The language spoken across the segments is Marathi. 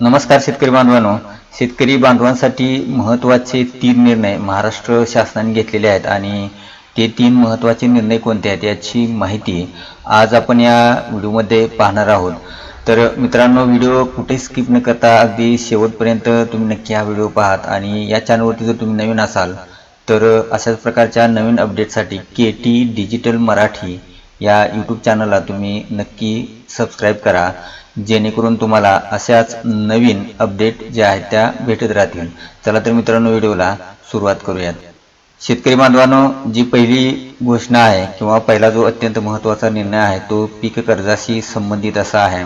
नमस्कार शेतकरी बांधवांनो. शेतकरी बांधवांसाठी महत्त्वाचे तीन निर्णय महाराष्ट्र शासनाने घेतलेले आहेत आणि ते तीन महत्त्वाचे निर्णय कोणते आहेत याची माहिती आज आपण या व्हिडिओमध्ये पाहणार आहोत. तर मित्रांनो व्हिडिओ कुठे स्किप न करता अगदी शेवटपर्यंत तुम्ही नक्की हा व्हिडिओ पाहात आणि या चॅनलवरती जर तुम्ही नवीन असाल तर अशाच प्रकारच्या नवीन अपडेटसाठी के टी डिजिटल मराठी या यूट्यूब चॅनलला तुम्ही नक्की सबस्क्राईब करा जेणेकरून तुम्हाला अशाच नवीन अपडेट ज्या आहेत त्या भेटत राहतील. चला तर मित्रांनो व्हिडिओला सुरुवात करूयात. शेतकरी बांधवांनो जी पहिली घोषणा आहे किंवा पहिला जो अत्यंत महत्त्वाचा निर्णय आहे तो पीक कर्जाशी संबंधित असा आहे.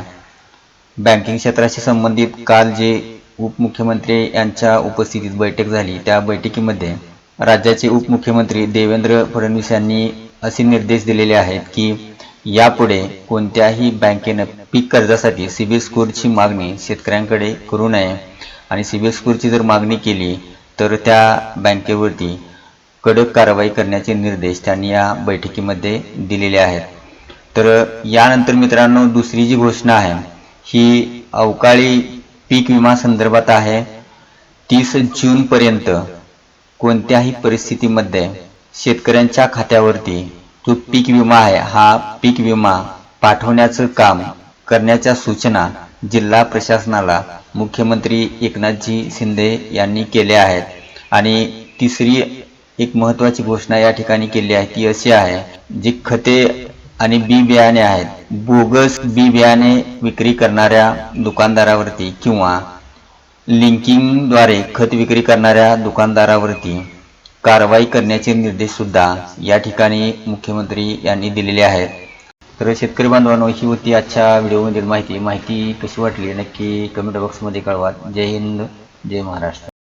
बँकिंग क्षेत्राशी संबंधित काल जे उपमुख्यमंत्री यांच्या उपस्थितीत बैठक झाली त्या बैठकीमध्ये राज्याचे उपमुख्यमंत्री देवेंद्र फडणवीस यांनी असे निर्देश दिलेले आहेत की यापुढे कोणत्याही बँकेनं पीक कर्जासाठी सिबिल स्कोअरची मागणी शेतकऱ्यांकडे करू नये. आणि सिबिल स्कोअरची जर मागणी केली तर त्या बँकेवरती कडक कारवाई करण्याचे निर्देश त्यांनी या बैठकीमध्ये दिलेले आहेत. तर यानंतर मित्रांनो दुसरी जी घोषणा आहे ही अवकाळी पीक विमा संदर्भात आहे. तीस जूनपर्यंत कोणत्याही परिस्थितीमध्ये शेतकऱ्यांच्या खात्यावरती जो पीक विमा आहे हा पीक विमा पाठवण्याचं काम करण्याच्या सूचना जिल्हा प्रशासनाला मुख्यमंत्री एकनाथजी शिंदे यांनी केल्या आहेत आणि तिसरी एक महत्त्वाची घोषणा या ठिकाणी केली आहे ती अशी आहे जी खते आणि बी बियाणे आहेत बोगस बी बियाणे विक्री करणाऱ्या दुकानदारावरती किंवा लिंकिंगद्वारे खत विक्री करणाऱ्या दुकानदारावरती कारवाई करण्याचे निर्देश सुद्धा या ठिकाणी मुख्यमंत्री यांनी दिलेले आहेत. तर शेतकरी बांधवांनो ही होती आजच्या व्हिडिओमधील माहिती. माहिती कशी वाटली? नक्की कमेंट बॉक्समध्ये कळवा. जय हिंद जय महाराष्ट्र.